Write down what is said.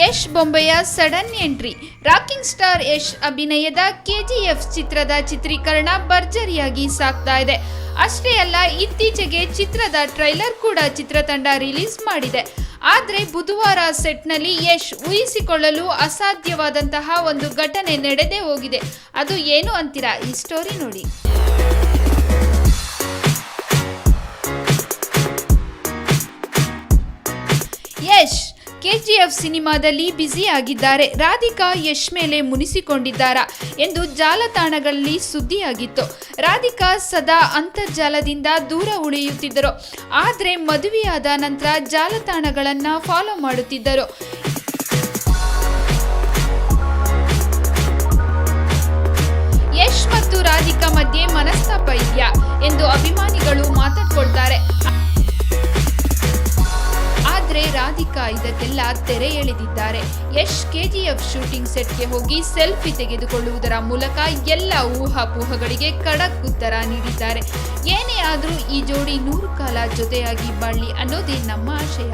Yash ಬೊಂಬೆಯ sudden entry. Rocking star Yash ಅಭಿನಯದ KGF ಚಿತ್ರದ ಚಿತ್ರೀಕರಣ ಭರ್ಜರಿಯಾಗಿ ಸಾಗ್ತಾ ಇದೆ. ಅಷ್ಟೇ ಅಲ್ಲ, ಇತ್ತೀಚೆಗೆ ಚಿತ್ರದ ಟ್ರೈಲರ್ ಕೂಡ ಚಿತ್ರತಂಡ ರಿಲೀಸ್ ಮಾಡಿದೆ. ಆದರೆ ಬುಧವಾರ ಸೆಟ್ನಲ್ಲಿ ಯಶ್ ಊಹಿಸಿಕೊಳ್ಳಲು ಅಸಾಧ್ಯವಾದಂತಹ ಒಂದು ಘಟನೆ ನಡೆದೇ ಹೋಗಿದೆ. ಅದು ಏನು ಅಂತೀರಾ? ಈ ಸ್ಟೋರಿ ನೋಡಿ. ಯಶ್ ಕೆಜಿಎಫ್ ಸಿನಿಮಾದಲ್ಲಿ ಬ್ಯುಸಿ ಆಗಿದ್ದಾರೆ ರಾಧಿಕಾ ಯಶ್ ಮೇಲೆ ಮುನಿಸಿಕೊಂಡಿದ್ದಾರಾ ಎಂದು ಜಾಲತಾಣಗಳಲ್ಲಿ ಸುದ್ದಿಯಾಗಿತ್ತು. ರಾಧಿಕಾ ಸದಾ ಅಂತರ್ಜಾಲದಿಂದ ದೂರ ಉಳಿಯುತ್ತಿದ್ದರು. ಆದರೆ ಮದುವೆಯಾದ ನಂತರ ಜಾಲತಾಣಗಳನ್ನು ಫಾಲೋ ಮಾಡುತ್ತಿದ್ದರು. ಯಶ್ ಮತ್ತು ರಾಧಿಕಾ ಮಧ್ಯೆ ಮನಸ್ತಾಪ ಇದೆಯಾ ಎಂದು ಅಭಿಮಾನಿಗಳು ಮಾತಾಡ್ಕೊಳ್ತಾರೆ. ರಾಧಿಕಾ ಇದಕ್ಕೆಲ್ಲ ತೆರೆ ಎಳೆದಿದ್ದಾರೆ. ಯಶ್ ಕೆಜಿಎಫ್ ಶೂಟಿಂಗ್ ಸೆಟ್ಗೆ ಹೋಗಿ ಸೆಲ್ಫಿ ತೆಗೆದುಕೊಳ್ಳುವುದರ ಮೂಲಕ ಎಲ್ಲ ಊಹಾಪೋಹಗಳಿಗೆ ಖಡಕ್ ಉತ್ತರ ನೀಡಿದ್ದಾರೆ. ಏನೇ ಆದರೂ ಈ ಜೋಡಿ ನೂರು ಕಾಲ ಜೊತೆಯಾಗಿ ಬಾಳ್ಲಿ ಅನ್ನೋದೇ ನಮ್ಮ ಆಶಯ.